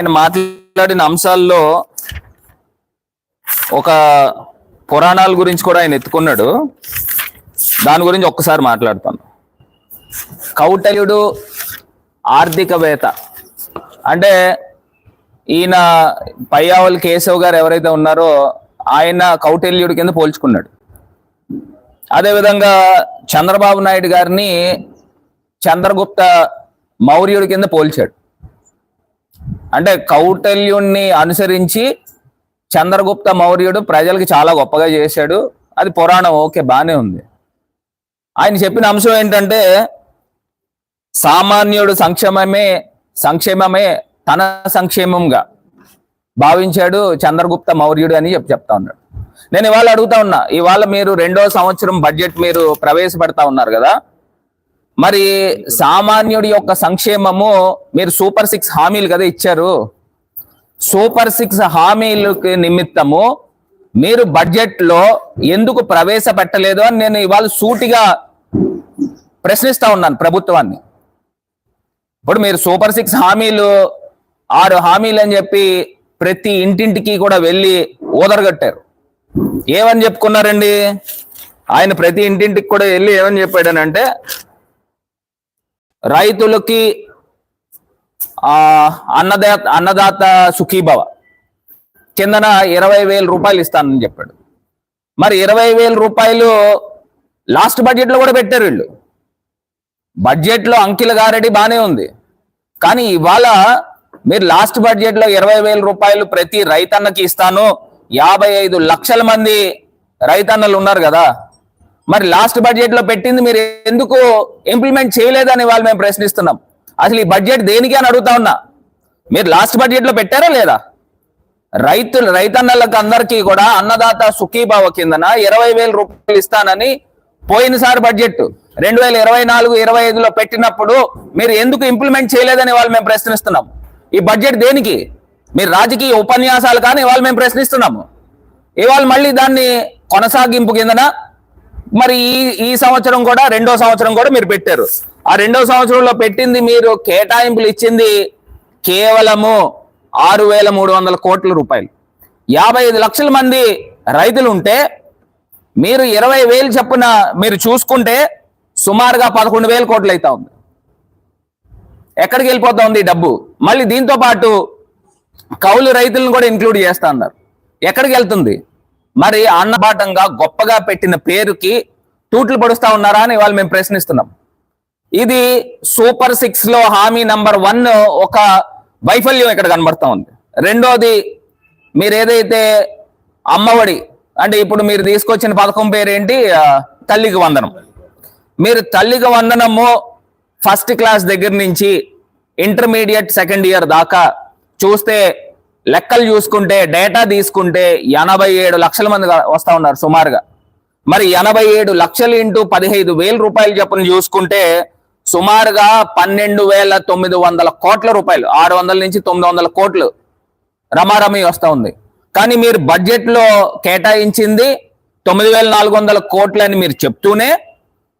నేను మాట్లాడిన అంశాల్లో ఒక పురాణాల గురించి కూడా ఆయన ఎత్తుకున్నాడు. దాని గురించి ఒక్కసారి మాట్లాడతాను. కౌటల్యుడు ఆర్థికవేత్త. అంటే ఈయన పయ్యావల్ కేశవ్ గారు ఎవరైతే ఉన్నారో ఆయన కౌటల్యుడి కింద పోల్చుకున్నాడు. అదేవిధంగా చంద్రబాబు నాయుడు గారిని చంద్రగుప్త మౌర్యుడి కింద పోల్చాడు. అంటే కౌటల్యుణ్ణి అనుసరించి చంద్రగుప్త మౌర్యుడు ప్రజలకి చాలా గొప్పగా చేశాడు. అది పురాణం. ఓకే బాగానే ఉంది. ఆయన చెప్పిన అంశం ఏంటంటే సామాన్యుడు సంక్షేమమే సంక్షేమమే తన సంక్షేమంగా భావించాడు చంద్రగుప్త మౌర్యుడు అని చెప్పి చెప్తా ఉన్నాడు. నేను ఇవాళ అడుగుతా ఉన్నా ఇవాళ మీరు రెండో సంవత్సరం బడ్జెట్ మీరు ప్రవేశపెడతా ఉన్నారు కదా మరి సామాన్యుడి యొక్క సంక్షేమము మీరు సూపర్ సిక్స్ హామీలు కదా ఇచ్చారు. సూపర్ సిక్స్ హామీలకు నిమిత్తము మీరు బడ్జెట్లో ఎందుకు ప్రవేశపెట్టలేదు అని నేను ఇవాళ సూటిగా ప్రశ్నిస్తా ఉన్నాను ప్రభుత్వాన్ని. ఇప్పుడు మీరు సూపర్ సిక్స్ హామీలు ఆరు హామీలు అని చెప్పి ప్రతి ఇంటింటికి కూడా వెళ్ళి ఓదరగట్టారు ఏమని చెప్పుకున్నారండి? ఆయన ప్రతి ఇంటింటికి కూడా వెళ్ళి ఏమని చెప్పాడనంటే రైతులకి ఆ అన్నదాత అన్నదాత సుఖీభవ. కిందన ఇరవై వేల రూపాయలు ఇస్తానని చెప్పాడు. మరి ఇరవై వేల రూపాయలు లాస్ట్ బడ్జెట్లో కూడా పెట్టారు వీళ్ళు. బడ్జెట్లో అంకిల గారడి బాగానే ఉంది. కానీ ఇవాళ మీరు లాస్ట్ బడ్జెట్లో ఇరవై వేల రూపాయలు ప్రతి రైతన్నకి ఇస్తాను. యాభై ఐదు లక్షల మంది రైతన్నలు ఉన్నారు కదా. మరి లాస్ట్ బడ్జెట్లో పెట్టింది మీరు ఎందుకు ఇంప్లిమెంట్ చేయలేదని వాళ్ళు మేము ప్రశ్నిస్తున్నాం. అసలు ఈ బడ్జెట్ దేనికి అని అడుగుతా ఉన్నా. మీరు లాస్ట్ బడ్జెట్లో పెట్టారా లేదా? రైతులు రైతన్నలకు అందరికీ కూడా అన్నదాత సుఖీభావ కిందన ఇరవై వేల రూపాయలు ఇస్తానని పోయినసారి బడ్జెట్ రెండు వేల ఇరవై నాలుగు ఇరవై ఐదులో పెట్టినప్పుడు మీరు ఎందుకు ఇంప్లిమెంట్ చేయలేదని వాళ్ళు మేము ప్రశ్నిస్తున్నాం. ఈ బడ్జెట్ దేనికి? మీరు రాజకీయ ఉపన్యాసాలు కానీ ఇవాళ మేము ప్రశ్నిస్తున్నాము. ఇవాళ మళ్ళీ దాన్ని కొనసాగింపు కిందన మరి ఈ ఈ సంవత్సరం కూడా రెండో సంవత్సరం కూడా మీరు పెట్టారు. ఆ రెండో సంవత్సరంలో పెట్టింది మీరు కేటాయింపులు ఇచ్చింది కేవలము ఆరు వేల మూడు వందల కోట్ల రూపాయలు. యాభై ఐదు లక్షల మంది రైతులు ఉంటే మీరు ఇరవై వేలు చొప్పున మీరు చూసుకుంటే సుమారుగా పదకొండు వేల కోట్లు అవుతా ఉంది. ఎక్కడికి వెళ్ళిపోతా ఉంది డబ్బు? మళ్ళీ దీంతో పాటు కౌలు రైతులను కూడా ఇంక్లూడ్ చేస్తా అన్నారు. ఎక్కడికి వెళ్తుంది? మరి అన్నపాఠంగా గొప్పగా పెట్టిన పేరుకి తూట్లు పడుస్తా ఉన్నారా అని వాళ్ళు మేము ప్రశ్నిస్తున్నాం. ఇది సూపర్ సిక్స్లో హామీ నంబర్ వన్ ఒక వైఫల్యం ఇక్కడ కనబడతా ఉంది. రెండోది మీరు ఏదైతే అమ్మఒడి అంటే ఇప్పుడు మీరు తీసుకొచ్చిన పథకం పేరేంటి? తల్లికి వందనం. మీరు తల్లికి వందనము ఫస్ట్ క్లాస్ దగ్గర నుంచి ఇంటర్మీడియట్ సెకండ్ ఇయర్ దాకా చూస్తే లెక్కలు చూసుకుంటే డేటా తీసుకుంటే ఎనభై ఏడు లక్షల మంది వస్తూ ఉన్నారు సుమారుగా. మరి ఎనభై ఏడు లక్షలు ఇంటూ పదిహేను వేల రూపాయలు చొప్పున చూసుకుంటే సుమారుగా పన్నెండు వేల తొమ్మిది వందల కోట్ల రూపాయలు ఆరు వందల నుంచి తొమ్మిది వందల కోట్లు రమారమి వస్తూ ఉంది. కానీ మీరు బడ్జెట్లో కేటాయించింది తొమ్మిది వేల నాలుగు వందల కోట్లు అని మీరు చెప్తూనే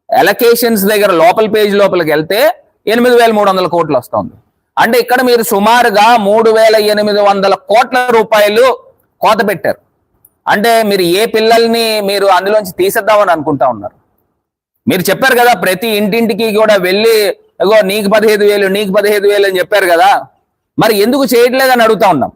ఎలకేషన్స్ దగ్గర లోపల పేజ్ లోపలికి వెళ్తే ఎనిమిది వేల మూడు వందల కోట్లు వస్తుంది అంటే ఇక్కడ మీరు సుమారుగా మూడు వేల ఎనిమిది వందల కోట్ల రూపాయలు కోత పెట్టారు. అంటే మీరు ఏ పిల్లల్ని మీరు అందులోంచి తీసేద్దామని అనుకుంటా ఉన్నారు. మీరు చెప్పారు కదా ప్రతి ఇంటింటికి కూడా వెళ్ళి ఇగో నీకు పదిహేదు వేలు నీకు పదిహేదు వేలు అని చెప్పారు కదా. మరి ఎందుకు చేయట్లేదని అడుగుతా ఉన్నాం.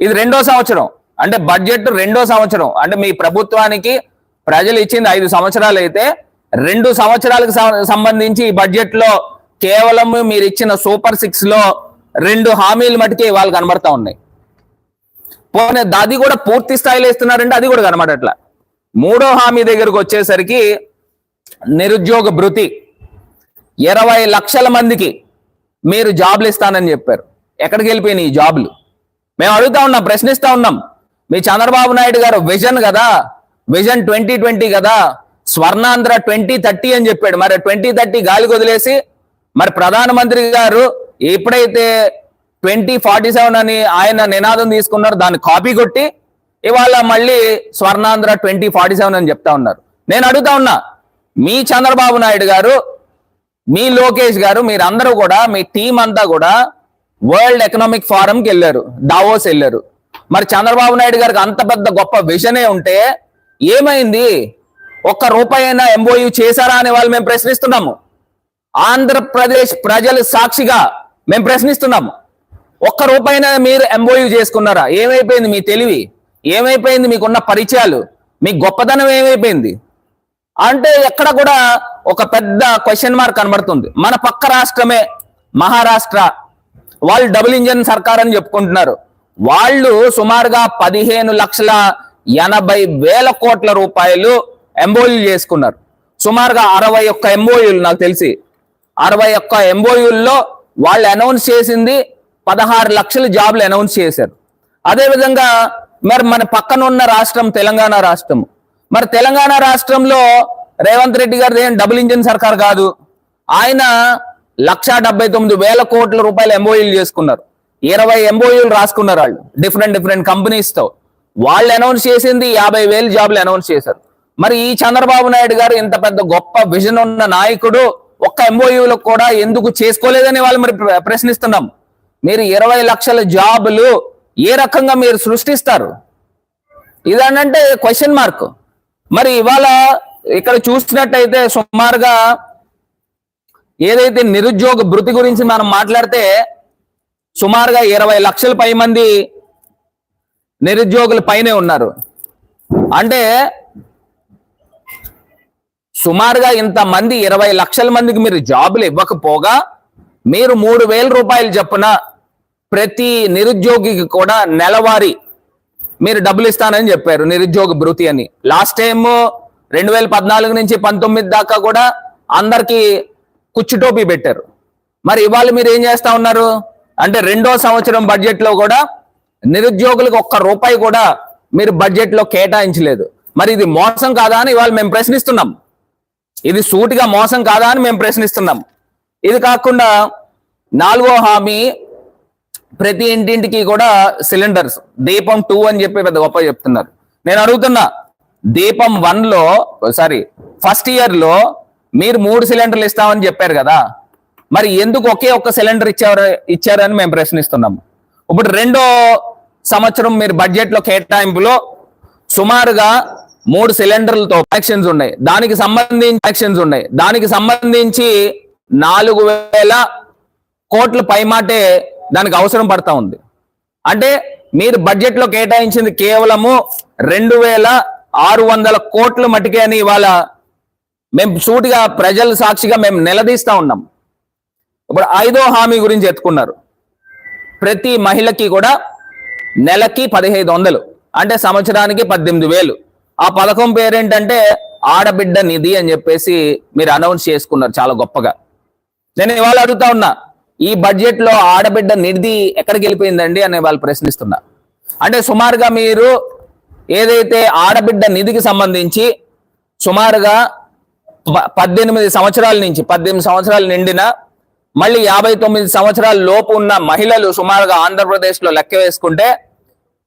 ఇది రెండో సంవత్సరం. అంటే బడ్జెట్ రెండో సంవత్సరం. అంటే మీ ప్రభుత్వానికి ప్రజలు ఇచ్చింది ఐదు సంవత్సరాలు అయితే రెండు సంవత్సరాలకు సం- సంబంధించి ఈ బడ్జెట్లో కేవలం మీరు ఇచ్చిన సూపర్ సిక్స్లో రెండు హామీలు మటుకే వాళ్ళు కనబడతా ఉన్నాయి. పోనీ అది కూడా పూర్తి స్థాయిలో ఇస్తున్నారంటే అది కూడా కనబడట్లా. మూడో హామీ దగ్గరకు వచ్చేసరికి నిరుద్యోగ భృతి. ఇరవై లక్షల మందికి మీరు జాబ్లు ఇస్తానని చెప్పారు. ఎక్కడికి వెళ్ళిపోయినాయి ఈ జాబ్లు? మేము అడుగుతా ఉన్నాం ప్రశ్నిస్తా ఉన్నాం. మీ చంద్రబాబు నాయుడు గారు విజన్ కదా? విజన్ ట్వంటీ ట్వంటీ కదా? స్వర్ణాంధ్ర ట్వంటీ థర్టీ అని చెప్పాడు. మరి ట్వంటీ థర్టీ గాలికి వదిలేసి మరి ప్రధానమంత్రి గారు ఎప్పుడైతే ట్వంటీ ఫార్టీ సెవెన్ అని ఆయన నినాదం తీసుకున్నారు దాన్ని కాపీ కొట్టి ఇవాళ మళ్ళీ స్వర్ణాంధ్ర ట్వంటీ ఫార్టీ సెవెన్ అని చెప్తా ఉన్నారు. నేను అడుగుతా ఉన్నా మీ చంద్రబాబు నాయుడు గారు మీ లోకేష్ గారు మీరందరూ కూడా మీ టీం అంతా కూడా వరల్డ్ ఎకనామిక్ ఫారంకి వెళ్ళారు దావోస్ వెళ్ళారు. మరి చంద్రబాబు నాయుడు గారికి అంత పెద్ద గొప్ప విజనే ఉంటే ఏమైంది? ఒక్క రూపాయి అయినా ఎంబోయూ చేశారా అని వాళ్ళు మేము ప్రశ్నిస్తున్నాము. ఆంధ్రప్రదేశ్ ప్రజలు సాక్షిగా మేము ప్రశ్నిస్తున్నాము ఒక్క రూపాయినా మీరు ఎంబోయూ చేసుకున్నారా? ఏమైపోయింది మీ తెలివి? ఏమైపోయింది మీకున్న పరిచయాలు? మీ గొప్పదనం ఏమైపోయింది? అంటే ఎక్కడ కూడా ఒక పెద్ద క్వశ్చన్ మార్క్ కనబడుతుంది. మన పక్క రాష్ట్రమే మహారాష్ట్ర. వాళ్ళు డబుల్ ఇంజన్ సర్కార్ అని చెప్పుకుంటున్నారు. వాళ్ళు సుమారుగా పదిహేను లక్షల ఎనభై వేల కోట్ల రూపాయలు ఎంబోయూ చేసుకున్నారు. సుమారుగా అరవై ఒక్క ఎంబోయూలు నాకు తెలిసి. అరవై ఒక్క ఎంబోయూల్లో వాళ్ళు అనౌన్స్ చేసింది పదహారు లక్షల జాబ్లు అనౌన్స్ చేశారు. అదేవిధంగా మరి మన పక్కన ఉన్న రాష్ట్రం తెలంగాణ రాష్ట్రం మరి తెలంగాణ రాష్ట్రంలో రేవంత్ రెడ్డి గారిది ఏం డబుల్ ఇంజిన్ సర్కార్ కాదు. ఆయన లక్షా డెబ్బై తొమ్మిది వేల కోట్ల రూపాయలు ఎంబోయూలు చేసుకున్నారు. ఇరవై ఎంబోయూలు రాసుకున్నారు వాళ్ళు. డిఫరెంట్ డిఫరెంట్ కంపెనీస్తో వాళ్ళు అనౌన్స్ చేసింది యాభై వేలు జాబ్లు అనౌన్స్ చేశారు. మరి ఈ చంద్రబాబు నాయుడు గారు ఇంత పెద్ద గొప్ప విజన్ ఉన్న నాయకుడు ఒక్క ఎంఓయూలో కూడా ఎందుకు చేసుకోలేదని వాళ్ళు మరి ప్ర- ప్రశ్నిస్తున్నాం. మీరు ఇరవై లక్షల జాబులు ఏ రకంగా మీరు సృష్టిస్తారు? ఇదనంటే క్వశ్చన్ మార్క్ మరి ఇవాళ ఇక్కడ చూసినట్టయితే సుమారుగా ఏదైతే నిరుద్యోగ భృతి గురించి మనం మాట్లాడితే సుమారుగా ఇరవై లక్షల పై మంది నిరుద్యోగుల పైనే ఉన్నారు. అంటే సుమారుగా ఇంతమంది ఇరవై లక్షల మందికి మీరు జాబులు ఇవ్వకపోగా మీరు మూడు వేల రూపాయలు చొప్పున ప్రతి నిరుద్యోగికి కూడా నెలవారీ మీరు డబ్బులు ఇస్తానని చెప్పారు నిరుద్యోగ భృతి అని. లాస్ట్ టైం రెండు వేల పద్నాలుగు నుంచి పంతొమ్మిది దాకా కూడా అందరికీ కుచ్చుటోపీ పెట్టారు. మరి ఇవాళ మీరు ఏం చేస్తా ఉన్నారు? అంటే రెండో సంవత్సరం బడ్జెట్లో కూడా నిరుద్యోగులకు ఒక్క రూపాయి కూడా మీరు బడ్జెట్లో కేటాయించలేదు. మరి ఇది మోసం కాదా అని ఇవాళ మేము ప్రశ్నిస్తున్నాం. ఇది సూటిగా మోసం కాదా అని మేము ప్రశ్నిస్తున్నాం. ఇది కాకుండా నాలుగో హామీ ప్రతి ఇంటింటికి కూడా సిలిండర్స్. దీపం టూ అని చెప్పి పెద్ద గొప్ప చెప్తున్నారు. నేను అడుగుతున్నా దీపం వన్లో సారీ ఫస్ట్ ఇయర్లో మీరు మూడు సిలిండర్లు ఇస్తామని చెప్పారు కదా. మరి ఎందుకు ఒకే ఒక్క సిలిండర్ ఇచ్చారు ఇచ్చారని మేము ప్రశ్నిస్తున్నాం. ఇప్పుడు రెండో సంవత్సరం మీరు బడ్జెట్లో కేటాయింపులో సుమారుగా మూడు సిలిండర్లతో యాక్షన్స్ ఉన్నాయి. దానికి సంబంధించి యాక్షన్స్ ఉన్నాయి. దానికి సంబంధించి నాలుగు వేల కోట్ల పైమాటే దానికి అవసరం పడతా ఉంది. అంటే మీరు బడ్జెట్లో కేటాయించింది కేవలము రెండు వేల ఆరు వందల కోట్లు మటుకే అని ఇవాళ మేము సూటిగా ప్రజల సాక్షిగా మేము నిలదీస్తా ఉన్నాం. ఇప్పుడు ఐదో హామీ గురించి ఎత్తుకున్నారు ప్రతి మహిళకి కూడా నెలకి పదిహేదు వందలు అంటే సంవత్సరానికి పద్దెనిమిది వేలు. ఆ పథకం పేరేంటంటే ఆడబిడ్డ నిధి అని చెప్పేసి మీరు అనౌన్స్ చేసుకున్నారు చాలా గొప్పగా. నేను ఇవాళ అడుగుతా ఉన్నా ఈ బడ్జెట్లో ఆడబిడ్డ నిధి ఎక్కడికి వెళ్ళిపోయిందండి అని వాళ్ళు ప్రశ్నిస్తున్నా. అంటే సుమారుగా మీరు ఏదైతే ఆడబిడ్డ నిధికి సంబంధించి సుమారుగా పద్దెనిమిది సంవత్సరాల నుంచి పద్దెనిమిది సంవత్సరాలు నిండిన మళ్ళీ యాభై తొమ్మిది సంవత్సరాల లోపు ఉన్న మహిళలు సుమారుగా ఆంధ్రప్రదేశ్లో లెక్క వేసుకుంటే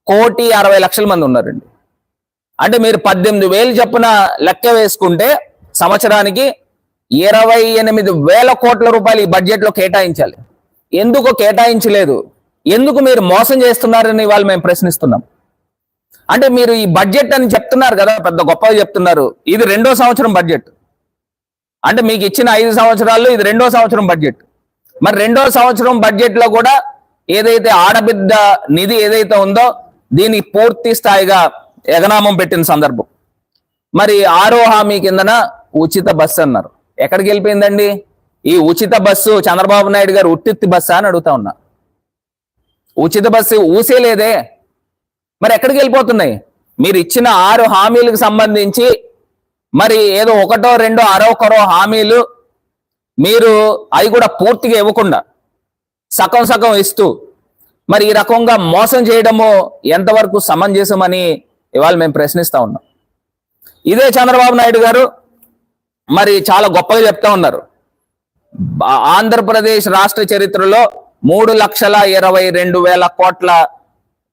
కోటి అరవై లక్షల మంది ఉన్నారండి. అంటే మీరు పద్దెనిమిది వేలు చొప్పున లెక్క వేసుకుంటే సంవత్సరానికి ఇరవై ఎనిమిది వేల కోట్ల రూపాయలు ఈ బడ్జెట్లో కేటాయించాలి. ఎందుకు కేటాయించలేదు? ఎందుకు మీరు మోసం చేస్తున్నారని వాళ్ళు మేము ప్రశ్నిస్తున్నాం. అంటే మీరు ఈ బడ్జెట్ అని చెప్తున్నారు కదా పెద్ద గొప్పగా చెప్తున్నారు. ఇది రెండో సంవత్సరం బడ్జెట్ అంటే మీకు ఇచ్చిన ఐదు సంవత్సరాల్లో ఇది రెండో సంవత్సరం బడ్జెట్ మరి రెండో సంవత్సరం బడ్జెట్లో కూడా ఏదైతే ఆడబిడ్డ నిధి ఏదైతే ఉందో దీన్ని పూర్తి స్థాయిగా ఎగనామం పెట్టిన సందర్భం. మరి ఆరో హామీ కిందన ఉచిత బస్సు అన్నారు. ఎక్కడికి వెళ్ళిపోయిందండి? ఈ ఉచిత బస్సు చంద్రబాబు నాయుడు గారు ఉట్టిత్తి బస్సా అని అడుగుతా ఉన్నా. ఉచిత బస్సు ఊసేలేదే మరి ఎక్కడికి వెళ్ళిపోతున్నాయి? మీరు ఇచ్చిన ఆరు హామీలకు సంబంధించి మరి ఏదో ఒకటో రెండో అరొకరో హామీలు మీరు అవి కూడా పూర్తిగా ఇవ్వకుండా సగం సగం ఇస్తూ మరి ఈ రకంగా మోసం చేయడము ఎంతవరకు సమంజసమని ఇవాళ మేము ప్రశ్నిస్తా ఉన్నాం. ఇదే చంద్రబాబు నాయుడు గారు మరి చాలా గొప్పగా చెప్తా ఉన్నారు. ఆంధ్రప్రదేశ్ రాష్ట్ర చరిత్రలో మూడు లక్షల ఇరవై రెండు వేల కోట్ల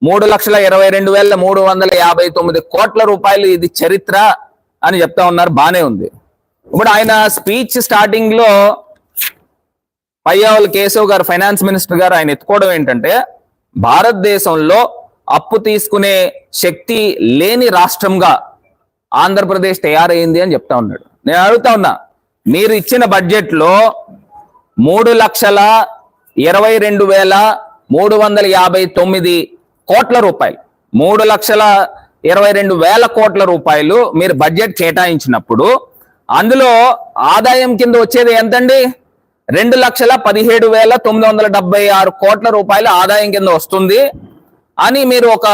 మూడు లక్షల ఇరవై రెండు వేల మూడు వందల యాభై తొమ్మిది కోట్ల రూపాయలు ఇది చరిత్ర అని చెప్తా ఉన్నారు. బానే ఉంది. ఇప్పుడు ఆయన స్పీచ్ స్టార్టింగ్లో పయ్యావుల కేశవ్ గారు ఫైనాన్స్ మినిస్టర్ గారు ఆయన ఎత్తుకోవడం ఏంటంటే భారతదేశంలో అప్పు తీసుకునే శక్తి లేని రాష్ట్రంగా ఆంధ్రప్రదేశ్ తయారైంది అని చెప్తా ఉన్నాడు. నేను అడుగుతా ఉన్నా మీరు ఇచ్చిన బడ్జెట్లో మూడు లక్షల ఇరవై రెండు వేల మూడు వందల యాభై తొమ్మిది కోట్ల రూపాయలు. మూడు లక్షల ఇరవై రెండు వేల కోట్ల రూపాయలు మీరు బడ్జెట్ కేటాయించినప్పుడు అందులో ఆదాయం కింద వచ్చేది ఎంతండి? రెండు లక్షల పదిహేడు వేల తొమ్మిది వందల డెబ్బై ఆరు కోట్ల రూపాయల ఆదాయం కింద వస్తుంది. అని మీరు ఒక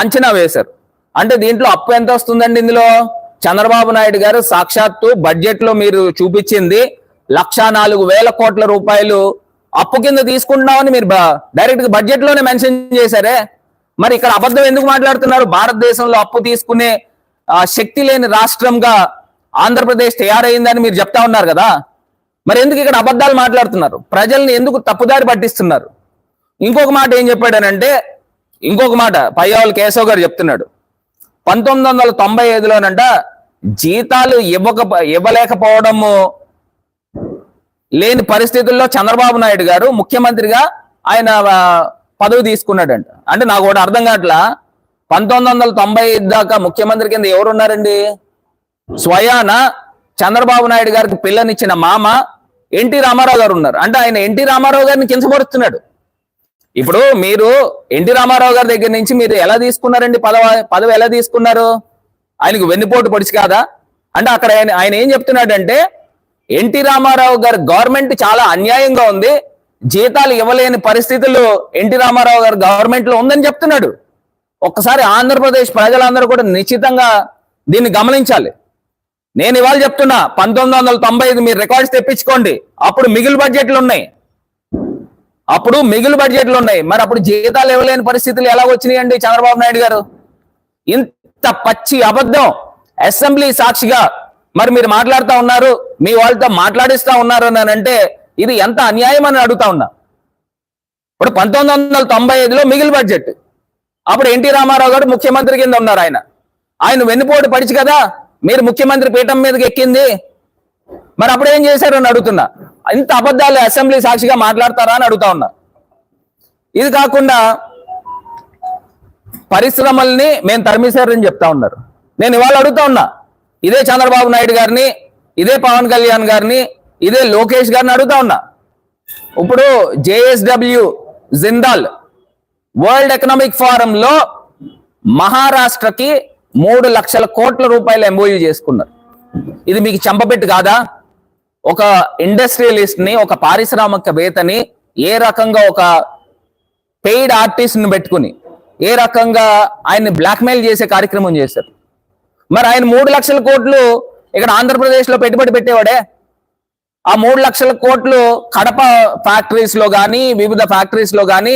అంచనా వేశారు. అంటే దీంట్లో అప్పు ఎంత వస్తుందండి ఇందులో? చంద్రబాబు నాయుడు గారు సాక్షాత్తు బడ్జెట్లో మీరు చూపించింది లక్షా నాలుగు వేల కోట్ల రూపాయలు అప్పు కింద తీసుకుంటున్నామని మీరు డైరెక్ట్గా బడ్జెట్లోనే మెన్షన్ చేశారే. మరి ఇక్కడ అబద్ధం ఎందుకు మాట్లాడుతున్నారు? భారతదేశంలో అప్పు తీసుకునే శక్తి లేని రాష్ట్రంగా ఆంధ్రప్రదేశ్ తయారైందని మీరు చెప్తా ఉన్నారు కదా. మరి ఎందుకు ఇక్కడ అబద్ధాలు మాట్లాడుతున్నారు? ప్రజల్ని ఎందుకు తప్పుదారి పట్టిస్తున్నారు? ఇంకొక మాట ఏం చెప్పాడనంటే ఇంకొక మాట పయ్యావుల కేశవ్ గారు చెప్తున్నాడు. పంతొమ్మిది వందల తొంభై ఐదులోనంట జీతాలు ఇవ్వక ఇవ్వలేకపోవడము లేని పరిస్థితుల్లో చంద్రబాబు నాయుడు గారు ముఖ్యమంత్రిగా ఆయన పదవి తీసుకున్నాడంట. అంటే నాకు ఒకటి అర్థం కావట్లా? పంతొమ్మిది వందల తొంభై దాకా ముఖ్యమంత్రి కింద ఎవరున్నారండి? స్వయాన చంద్రబాబు నాయుడు గారికి పిల్లనిచ్చిన మామ ఎన్టీ రామారావు గారు ఉన్నారు. అంటే ఆయన ఎన్టీ రామారావు గారిని కించపరుస్తున్నాడు. ఇప్పుడు మీరు ఎన్టీ రామారావు గారి దగ్గర నుంచి మీరు ఎలా తీసుకున్నారండి? పదవ పదవి ఎలా తీసుకున్నారు? ఆయనకు వెన్నుపోటు పొడిచి కాదా? అంటే అక్కడ ఆయన ఆయన ఏం చెప్తున్నాడంటే ఎన్టీ రామారావు గారి గవర్నమెంట్ చాలా అన్యాయంగా ఉంది. జీతాలు ఇవ్వలేని పరిస్థితులు ఎన్టీ రామారావు గారి గవర్నమెంట్లో ఉందని చెప్తున్నాడు. ఒక్కసారి ఆంధ్రప్రదేశ్ ప్రజలందరూ కూడా నిశ్చితంగా దీన్ని గమనించాలి. నేను ఇవాళ చెప్తున్నా పంతొమ్మిది వందల తొంభై ఐదు మీరు రికార్డ్స్ తెప్పించుకోండి. అప్పుడు మిగిలిన బడ్జెట్లు ఉన్నాయి. అప్పుడు మిగులు బడ్జెట్లు ఉన్నాయి. మరి అప్పుడు జీతాలు ఇవ్వలేని పరిస్థితులు ఎలా వచ్చినాయండి చంద్రబాబు నాయుడు గారు? ఇంత పచ్చి అబద్ధం. అసెంబ్లీ సాక్షిగా మరి మీరు మాట్లాడుతూ ఉన్నారు. మీ వాళ్ళతో మాట్లాడిస్తా ఉన్నారు అంటే ఇది ఎంత అన్యాయం అని అడుగుతా ఉన్నా. ఇప్పుడు పంతొమ్మిది వందల తొంభై ఐదులో మిగిలి బడ్జెట్ అప్పుడు ఎన్టీ రామారావు గారు ముఖ్యమంత్రి కింద ఉన్నారు ఆయన. ఆయన వెన్నుపోటు పడిచి కదా మీరు ముఖ్యమంత్రి పీఠం మీదకి ఎక్కింది. మరి అప్పుడు ఏం చేశారు అని అడుగుతున్నా. ఇంత అబద్ధాలు అసెంబ్లీ సాక్షిగా మాట్లాడతారా అని అడుగుతా ఉన్నా. ఇది కాకుండా పరిశ్రమల్ని మేము తరిమేశారని చెప్తా ఉన్నారు. నేను ఇవాళ అడుగుతా ఉన్నా ఇదే చంద్రబాబు నాయుడు గారిని ఇదే పవన్ కళ్యాణ్ గారిని ఇదే లోకేష్ గారిని అడుగుతా ఉన్నా. ఇప్పుడు జేఎస్డబ్ల్యూ జిందాల్ వరల్డ్ ఎకనామిక్ ఫోరంలో మహారాష్ట్రకి మూడు లక్షల కోట్ల రూపాయలు ఎంఓయూ చేసుకున్నారు. ఇది మీకు చంపబెట్టు కాదా? ఒక ఇండస్ట్రియలిస్ట్ని ఒక పారిశ్రామికవేత్తని ఏ రకంగా ఒక పెయిడ్ ఆర్టిస్ట్ని పెట్టుకుని ఏ రకంగా ఆయన్ని బ్లాక్మెయిల్ చేసే కార్యక్రమం చేశారు. మరి ఆయన మూడు లక్షల కోట్లు ఇక్కడ ఆంధ్రప్రదేశ్లో పెట్టుబడి పెట్టేవాడే? ఆ మూడు లక్షల కోట్లు కడప ఫ్యాక్టరీస్లో కానీ వివిధ ఫ్యాక్టరీస్లో కానీ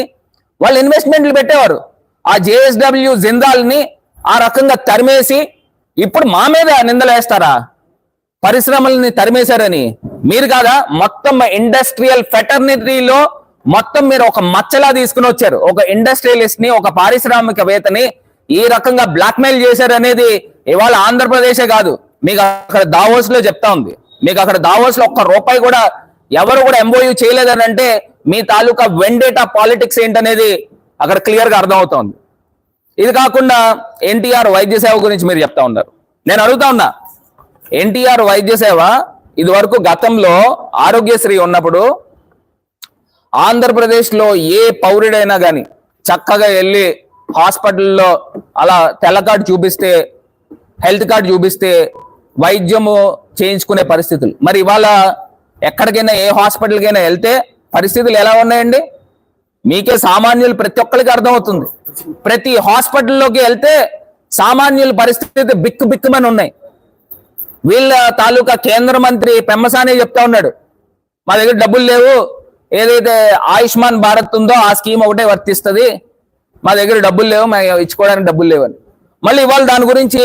వాళ్ళు ఇన్వెస్ట్మెంట్లు పెట్టేవారు. ఆ జేఎస్డబ్ల్యూ జిందాల్ని ఆ రకంగా తరిమేసి ఇప్పుడు మా మీద నిందలేస్తారా? పరిశ్రమల్ని తరిమేశారని. మీరు కాదా మొత్తం ఇండస్ట్రియల్ ఫెటర్నిటీలో మొత్తం మీరు ఒక మచ్చలా తీసుకుని వచ్చారు. ఒక ఇండస్ట్రియలిస్ట్ని ఒక పారిశ్రామికవేత్తని ఈ రకంగా బ్లాక్మెయిల్ చేశారు అనేది ఇవాళ ఆంధ్రప్రదేశే కాదు. మీకు అక్కడ దావోస్లో చెప్తా ఉంది. మీకు అక్కడ దావోస్లో ఒక్క రూపాయి కూడా ఎవరు కూడా ఎంఓయూ చేయలేదని అంటే మీ తాలూకా వెండేటా పాలిటిక్స్ ఏంటనేది అక్కడ క్లియర్గా అర్థమవుతోంది. ఇది కాకుండా ఎన్టీఆర్ వైద్య సేవ గురించి మీరు చెప్తా ఉన్నారు. నేను అడుగుతా ఉన్నా ఎన్టీఆర్ వైద్య సేవ ఇది వరకు గతంలో ఆరోగ్యశ్రీ ఉన్నప్పుడు ఆంధ్రప్రదేశ్లో ఏ పౌరుడైనా కానీ చక్కగా వెళ్ళి హాస్పిటల్లో అలా తెల్ల కార్డు చూపిస్తే హెల్త్ కార్డు చూపిస్తే వైద్యము చేయించుకునే పరిస్థితులు. మరి ఇవాళ ఎక్కడికైనా ఏ హాస్పిటల్కైనా వెళ్తే పరిస్థితులు ఎలా ఉన్నాయండి? మీకే సామాన్యులు ప్రతి ఒక్కరికి అర్థమవుతుంది. ప్రతి హాస్పిటల్లోకి వెళ్తే సామాన్యుల పరిస్థితి బిక్కు బిక్కుమని ఉన్నాయి. వీళ్ళ తాలూకా కేంద్ర మంత్రి పెమ్మసాని చెప్తా ఉన్నాడు. మా దగ్గర డబ్బులు లేవు. ఏదైతే ఆయుష్మాన్ భారత్ ఉందో ఆ స్కీమ్ ఒకటే వర్తిస్తుంది. మా దగ్గర డబ్బులు లేవు మేము ఇచ్చుకోవడానికి డబ్బులు లేవని మళ్ళీ ఇవాళ దాని గురించి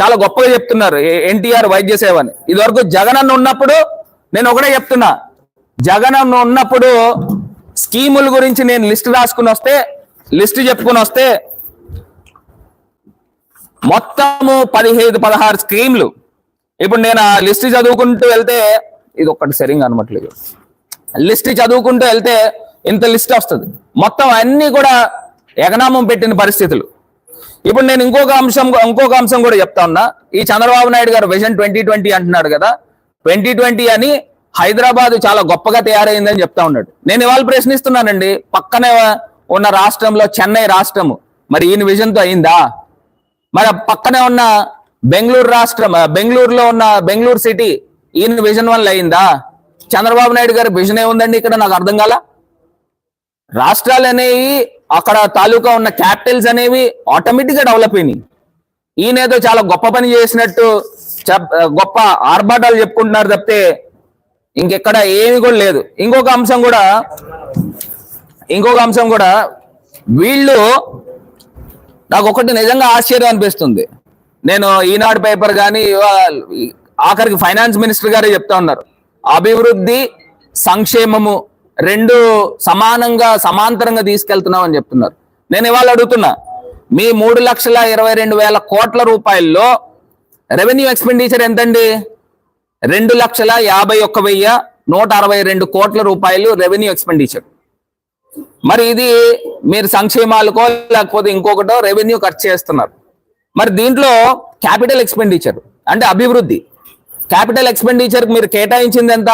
చాలా గొప్పగా చెప్తున్నారు ఎన్టీఆర్ వైద్య సేవ అని. ఇది వరకు జగన్ అన్న ఉన్నప్పుడు నేను ఒకటే చెప్తున్నా. జగన్ అన్న ఉన్నప్పుడు స్కీముల గురించి నేను లిస్ట్ రాసుకుని వస్తే లిస్ట్ చెప్పుకుని వస్తే మొత్తము పదిహేను పదహారు స్కీమ్లు ఇప్పుడు నేను ఆ లిస్ట్ చదువుకుంటూ వెళ్తే ఇది ఒక్కటి సరిగా అనమట్లేదు లిస్ట్ చదువుకుంటూ వెళ్తే ఇంత లిస్ట్ వస్తుంది. మొత్తం అన్ని కూడా ఎగనామం పెట్టిన పరిస్థితులు. ఇప్పుడు నేను ఇంకొక అంశం ఇంకొక అంశం కూడా చెప్తా ఉన్నా. ఈ చంద్రబాబు నాయుడు గారు విజన్ ట్వంటీ ట్వంటీ అంటున్నాడు కదా. ట్వంటీ ట్వంటీ అని హైదరాబాద్ చాలా గొప్పగా తయారైందని చెప్తా ఉన్నాడు. నేను ఇవాళ ప్రశ్నిస్తున్నానండి పక్కనే ఉన్న రాష్ట్రంలో చెన్నై రాష్ట్రము. మరి ఈయన విజన్తో అయిందా? మరి పక్కనే ఉన్న బెంగళూరు రాష్ట్రం బెంగళూరులో ఉన్న బెంగళూరు సిటీ ఈయన విజన్ వల్ల అయిందా? చంద్రబాబు నాయుడు గారి విజన్ ఏముందండి ఇక్కడ? నాకు అర్థం కాల? రాష్ట్రాలు అనేవి అక్కడ తాలూకా ఉన్న క్యాపిటల్స్ అనేవి ఆటోమేటిక్గా డెవలప్ అయినాయి ఈయనేదో చాలా గొప్ప పని చేసినట్టు చెప్- గొప్ప ఆర్భాటాలు చెప్పుకుంటున్నారు తప్పితే ఇంకెక్కడ ఏమి కూడా లేదు. ఇంకొక అంశం కూడా ఇంకొక అంశం కూడా వీళ్ళు నాకు ఒకటి నిజంగా ఆశ్చర్యం అనిపిస్తుంది. నేను ఈనాడు పేపర్ కానీ ఆఖరికి ఫైనాన్స్ మినిస్టర్ గారే చెప్తా ఉన్నారు. అభివృద్ధి సంక్షేమము రెండు సమానంగా సమాంతరంగా తీసుకెళ్తున్నాం అని చెప్తున్నారు. నేను ఇవాళ అడుగుతున్నా మీ మూడు లక్షల ఇరవై రెండు వేల కోట్ల రూపాయల్లో రెవెన్యూ ఎక్స్పెండిచర్ ఎంతండి? రెండు లక్షల యాభై ఒక్క వెయ్యి నూట అరవై రెండు కోట్ల రూపాయలు రెవెన్యూ ఎక్స్పెండిచర్. మరి ఇది మీరు సంక్షేమాలకో లేకపోతే ఇంకొకటో రెవెన్యూ ఖర్చు చేస్తున్నారు. మరి దీంట్లో క్యాపిటల్ ఎక్స్పెండిచర్ అంటే అభివృద్ధి. క్యాపిటల్ ఎక్స్పెండిచర్ మీరు కేటాయించింది ఎంత?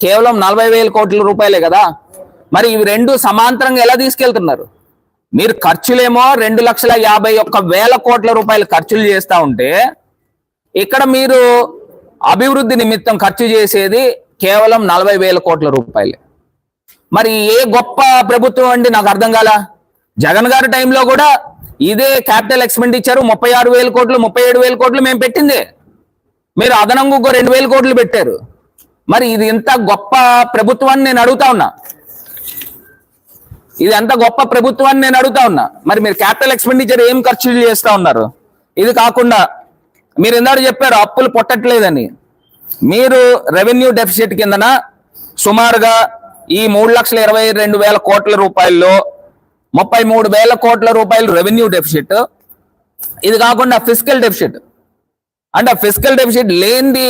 కేవలం నలభై వేల కోట్ల రూపాయలే కదా. మరి ఇవి రెండు సమాంతరంగా ఎలా తీసుకెళ్తున్నారు? మీరు ఖర్చులేమో రెండు లక్షల యాభై ఒక్క వేల కోట్ల రూపాయలు ఖర్చులు చేస్తూ ఉంటే ఇక్కడ మీరు అభివృద్ధి నిమిత్తం ఖర్చు చేసేది కేవలం నలభై వేల కోట్ల రూపాయలు. మరి ఏ గొప్ప ప్రభుత్వం అండి నాకు అర్థం కాల? జగన్ గారి టైంలో కూడా ఇదే క్యాపిటల్ ఎక్స్పెండిచర్ ముప్పై ఆరు వేల కోట్లు ముప్పై ఏడు వేల కోట్లు మేము పెట్టింది. మీరు అదనంగా ఇంకో రెండు వేల కోట్లు పెట్టారు. మరి ఇది ఇంత గొప్ప ప్రభుత్వాన్ని నేను అడుగుతా ఉన్నా. ఇది ఎంత గొప్ప ప్రభుత్వాన్ని నేను అడుగుతా ఉన్నా. మరి మీరు క్యాపిటల్ ఎక్స్పెండిచర్ ఏం ఖర్చులు చేస్తా ఉన్నారు? ఇది కాకుండా మీరు ఇందాక చెప్పారు అప్పులు పొట్టట్లేదని. మీరు రెవెన్యూ డెఫిసిట్ కిందన సుమారుగా ఈ మూడు లక్షల ఇరవై రెండు వేల కోట్ల రూపాయల్లో ముప్పై మూడు వేల కోట్ల రూపాయలు రెవెన్యూ డెఫిసిట్ ఇది కాకుండా ఫిజికల్ డెఫిసిట్ అంటే ఫిజికల్ డెఫిసిట్ లేనిది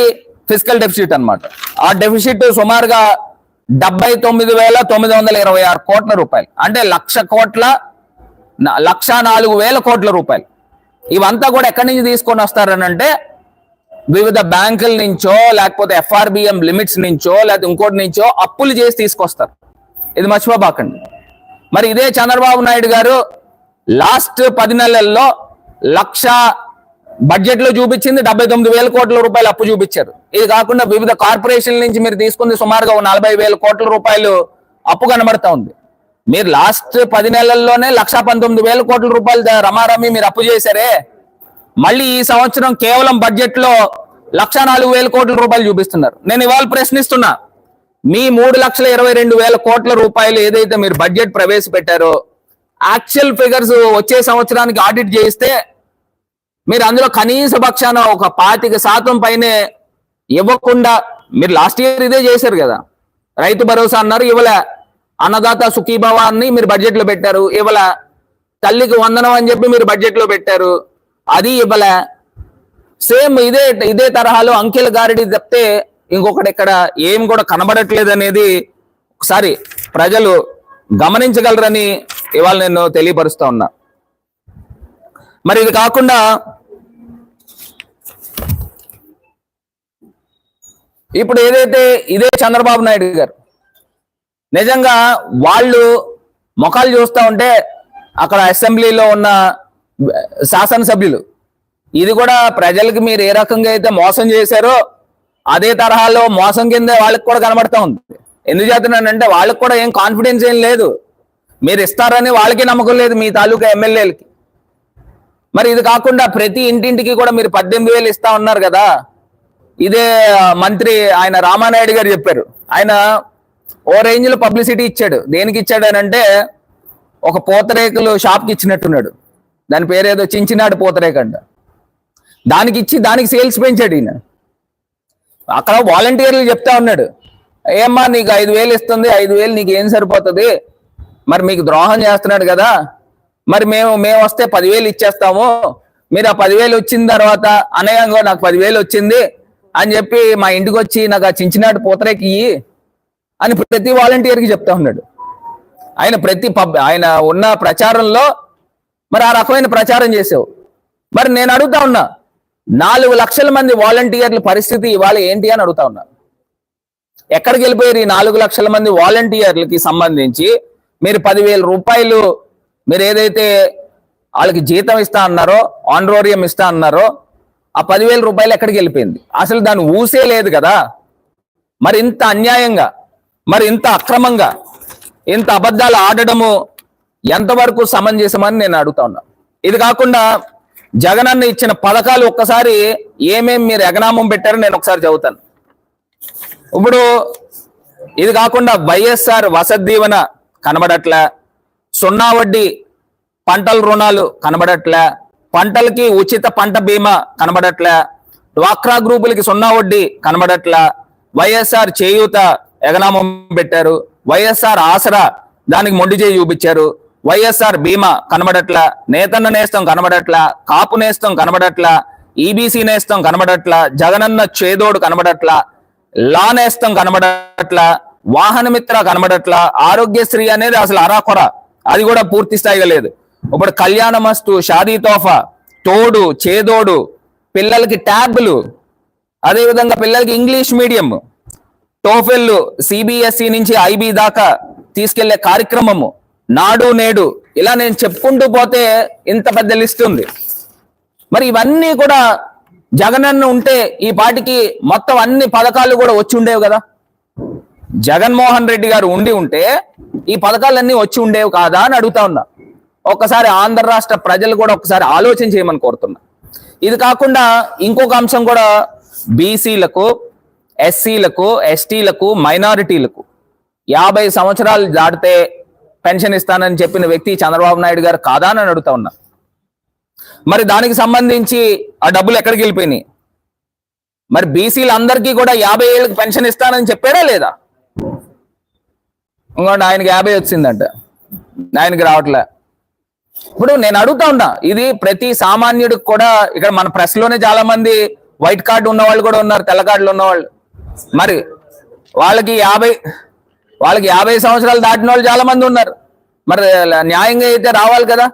ఫిజికల్ డెఫిసిట్ అన్నమాట. ఆ డెఫిసిట్ సుమారుగా డెబ్బై తొమ్మిది వేల తొమ్మిది వందల ఇరవై ఆరు కోట్ల రూపాయలు. అంటే లక్ష కోట్ల లక్ష నాలుగు వేల కోట్ల రూపాయలు. ఇవంతా కూడా ఎక్కడి నుంచి తీసుకొని వస్తారని అంటే వివిధ బ్యాంకుల నుంచో లేకపోతే ఎఫ్ఆర్బిఎం లిమిట్స్ నుంచో లేకపోతే ఇంకోటి నుంచో అప్పులు చేసి తీసుకొస్తారు. ఇది మర్చిపోబాకండి. మరి ఇదే చంద్రబాబు నాయుడు గారు లాస్ట్ పది నెలల్లో లక్ష బడ్జెట్లో చూపించింది డెబ్బై తొమ్మిది వేల కోట్ల రూపాయలు అప్పు చూపించారు. ఇది కాకుండా వివిధ కార్పొరేషన్ల నుంచి మీరు తీసుకుంది సుమారుగా నలభై వేల కోట్ల రూపాయలు అప్పు కనబడతా ఉంది. మీరు లాస్ట్ పది నెలల్లోనే లక్ష పంతొమ్మిది వేల కోట్ల రూపాయలు రమారమి మీరు అప్పు చేశారే. మళ్ళీ ఈ సంవత్సరం కేవలం బడ్జెట్లో లక్ష నాలుగు వేల కోట్ల రూపాయలు చూపిస్తున్నారు. నేను ఇవాళ ప్రశ్నిస్తున్నా. మీ మూడు లక్షల ఇరవై రెండు వేల కోట్ల రూపాయలు ఏదైతే మీరు బడ్జెట్ ప్రవేశపెట్టారో యాక్చువల్ ఫిగర్స్ వచ్చే సంవత్సరానికి ఆడిట్ చేయిస్తే మీరు అందులో కనీస పక్షాన ఒక పాతిక శాతం పైనే ఇవ్వకుండా మీరు లాస్ట్ ఇయర్ ఇదే చేశారు కదా. రైతు భరోసా అన్నారు ఇవ్వలే. అన్నదాత సుఖీభవ అని మీరు బడ్జెట్లో పెట్టారు ఇవ్వల. తల్లికి వందనం అని చెప్పి మీరు బడ్జెట్లో పెట్టారు అది ఇవ్వలే. సేమ్ ఇదే ఇదే తరహాలో అంకెల గారిడి తప్పితే ఇంకొకటి ఇక్కడ ఏం కూడా కనబడట్లేదు అనేది ఒకసారి ప్రజలు గమనించగలరని ఇవాళ నేను తెలియపరుస్తా ఉన్నా. మరి ఇది కాకుండా ఇప్పుడు ఏదైతే ఇదే చంద్రబాబు నాయుడు గారు నిజంగా వాళ్ళు ముఖాలు చూస్తూ ఉంటే అక్కడ అసెంబ్లీలో ఉన్న శాసనసభ్యులు ఇది కూడా ప్రజలకు మీరు ఏ రకంగా అయితే మోసం చేశారో అదే తరహాలో మోసం కింద వాళ్ళకి కూడా కనబడతా ఉంది. ఎందుకు చేస్తున్నానంటే వాళ్ళకి కూడా ఏం కాన్ఫిడెన్స్ ఏం లేదు. మీరు ఇస్తారని వాళ్ళకి నమ్మకం లేదు మీ తాలూకా ఎమ్మెల్యేలకి. మరి ఇది కాకుండా ప్రతి ఇంటింటికి కూడా మీరు పద్దెనిమిది వేలు ఇస్తా ఉన్నారు కదా. ఇదే మంత్రి ఆయన రామానాయుడు గారు చెప్పారు. ఆయన ఓ రేంజ్లో పబ్లిసిటీ ఇచ్చాడు. దేనికి ఇచ్చాడు అని అంటే ఒక పూతరేకులు షాప్కి ఇచ్చినట్టున్నాడు. దాని పేరేదో చించినాడు పూతరేక అంట. దానికి ఇచ్చి దానికి సేల్స్ పెంచాడు ఈయన. అక్కడ వాలంటీర్లు చెప్తా ఉన్నాడు. ఏమ్మా నీకు ఐదు వేలు ఇస్తుంది ఐదు వేలు నీకు ఏం సరిపోతుంది? మరి మీకు ద్రోహం చేస్తున్నాడు కదా. మరి మేము మేము వస్తే పదివేలు ఇచ్చేస్తాము. మీరు ఆ పదివేలు వచ్చిన తర్వాత అనయంగా నాకు పదివేలు వచ్చింది అని చెప్పి మా ఇంటికి వచ్చి నాకు ఆ చించినాడు పూతరేకి అని ప్రతి వాలంటీర్కి చెప్తా ఉన్నాడు. ఆయన ప్రతి పబ్ ఆయన ఉన్న ప్రచారంలో మరి ఆ రకమైన ప్రచారం చేసావు. మరి నేను అడుగుతా ఉన్నా నాలుగు లక్షల మంది వాలంటీర్ల పరిస్థితి ఇవాళ ఏంటి అని అడుగుతా ఉన్నారు ఎక్కడికి వెళ్ళిపోయారు ఈ నాలుగు లక్షల మంది వాలంటీర్లకి సంబంధించి? మీరు పదివేల రూపాయలు మీరు ఏదైతే వాళ్ళకి జీతం ఇస్తా అన్నారో ఆనరోరియం ఇస్తా అన్నారో ఆ పదివేల రూపాయలు ఎక్కడికి వెళ్ళిపోయింది? అసలు దాని ఊసే లేదు కదా. మరి ఇంత అన్యాయంగా మరి ఇంత అక్రమంగా ఇంత అబద్ధాలు ఆడడము ఎంతవరకు సమంజసమని నేను అడుగుతా ఉన్నా. ఇది కాకుండా జగనన్న ఇచ్చిన పథకాలు ఒక్కసారి ఏమేమి మీరు ఎగనామం పెట్టారో నేను ఒకసారి చదువుతాను. ఇప్పుడు ఇది కాకుండా వైఎస్ఆర్ వసతి దీవెన కనబడట్లే సున్నా వడ్డీ పంటల రుణాలు కనబడట్లే పంటలకి ఉచిత పంట బీమా కనబడట్లే డ్వాక్రా గ్రూపులకి సున్నా వడ్డీ కనబడట్లే వైఎస్ఆర్ చేయూత ఎగనామం పెట్టారు వైఎస్ఆర్ ఆసరా దానికి మొండి చేయి చూపించారు. వైఎస్ఆర్ బీమా కనబడట్లా నేతన్న నేస్తం కనబడట్లా కాపు నేస్తం కనబడట్లా ఈబీసీ నేస్తం కనబడట్లా జగనన్న చేదోడు కనబడట్లా లా నేస్తం కనబడట్లా వాహనమిత్ర కనబడట్లా ఆరోగ్యశ్రీ అనేది అసలు అరాకొర. అది కూడా పూర్తి స్థాయిగా లేదు. ఇప్పుడు కళ్యాణమస్తు షాదీ తోఫా తోడు చేదోడు పిల్లలకి ట్యాబ్లు అదేవిధంగా పిల్లలకి ఇంగ్లీష్ మీడియం టోఫెల్ సిబిఎస్ఈ నుంచి ఐబీ దాకా తీసుకెళ్ళే కార్యక్రమము నాడు నేడు. ఇలా నేను చెప్పుకుంటూ పోతే ఇంత పెద్ద లిస్ట్ ఉంది. మరి ఇవన్నీ కూడా జగనన్న ఉంటే ఈ పాటికి మొత్తం అన్ని పథకాలు కూడా వచ్చి ఉండేవి కదా. జగన్మోహన్ రెడ్డి గారు ఉండి ఉంటే ఈ పథకాలన్నీ వచ్చి ఉండేవి కాదా అని అడుగుతా ఉన్నా. ఒక్కసారి ఆంధ్ర రాష్ట్ర ప్రజలు కూడా ఒకసారి ఆలోచన చేయమని కోరుతున్నా. ఇది కాకుండా ఇంకొక అంశం కూడా బీసీలకు ఎస్సీలకు ఎస్టీలకు మైనారిటీలకు యాభై సంవత్సరాలు దాటితే పెన్షన్ ఇస్తానని చెప్పిన వ్యక్తి చంద్రబాబు నాయుడు గారు కాదా అని అడుగుతా ఉన్నా. మరి దానికి సంబంధించి ఆ డబ్బులు ఎక్కడికి వెళ్ళిపోయినాయి? మరి బీసీలు అందరికీ కూడా యాభై ఏళ్ళకి పెన్షన్ ఇస్తానని చెప్పాడా లేదా? ఇంకోటి ఆయనకి యాభై వచ్చిందంట. ఆయనకి రావట్లే. ఇప్పుడు నేను అడుగుతా ఉన్నా ఇది ప్రతి సామాన్యుడికి కూడా ఇక్కడ మన ప్రెస్లోనే చాలా మంది వైట్ కార్డు ఉన్న వాళ్ళు కూడా ఉన్నారు తెల్ల కార్డులు ఉన్నవాళ్ళు. మరి వాళ్ళకి యాభై వాళ్ళకి యాభై సంవత్సరాలు దాటిన వాళ్ళు చాలా మంది ఉన్నారు. మరి న్యాయంగా అయితే రావాలి కదా?